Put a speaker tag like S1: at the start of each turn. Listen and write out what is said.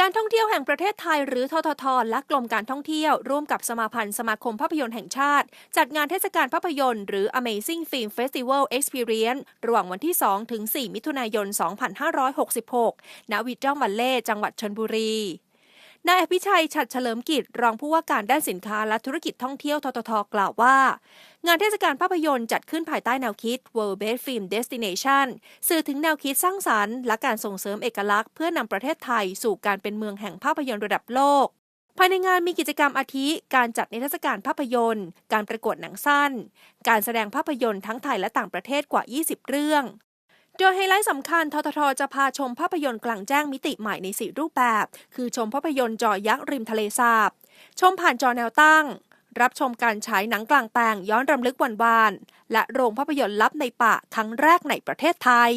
S1: การท่องเที่ยวแห่งประเทศไทยหรือททท และกรมการท่องเที่ยว ร่วมกับสมาพันธ์สมาคมภาพยนตร์แห่งชาติ จัดงานเทศกาลภาพยนตร์หรือ Amazing Film Festival Experience ระหว่างวันที่ 2 ถึง 4 มิถุนายน 2566 ณ วิจองวันเล่ จังหวัดชนบุรี นายอภิชัยฉัดเฉลิมกิจ รองผู้ว่าการด้านสินค้าและธุรกิจท่องเที่ยวทททกล่าวว่า งานเทศกาลภาพยนตร์จัดขึ้นภายใต้แนวคิด World Best Film Destination สื่อถึงแนวคิดสร้างสรรค์ และการส่งเสริมเอกลักษณ์เพื่อนำประเทศไทยสู่การเป็นเมืองแห่งภาพยนตร์ระดับโลกภายในงานมีกิจกรรมอาทิ การจัดนิทรรศการภาพยนตร์ การประกวดหนังสั้น การแสดงภาพยนตร์ทั้งไทยและต่างประเทศกว่า 20 เรื่อง ดยไฮไลท์สำคัญทททจะพาชมภาพยนตร์กลางแจ้งมิติใหม่ในสีรูปแบบ คือชมภาพยนตร์จอยักษ์ริมทะเลสาบ ชมผ่านจอแนวตั้ง รับชมการฉายหนังกลางแปลงย้อนรำลึกวันวาน และโรงภาพยนตร์ลับในป่าครั้งแรกในประเทศไทย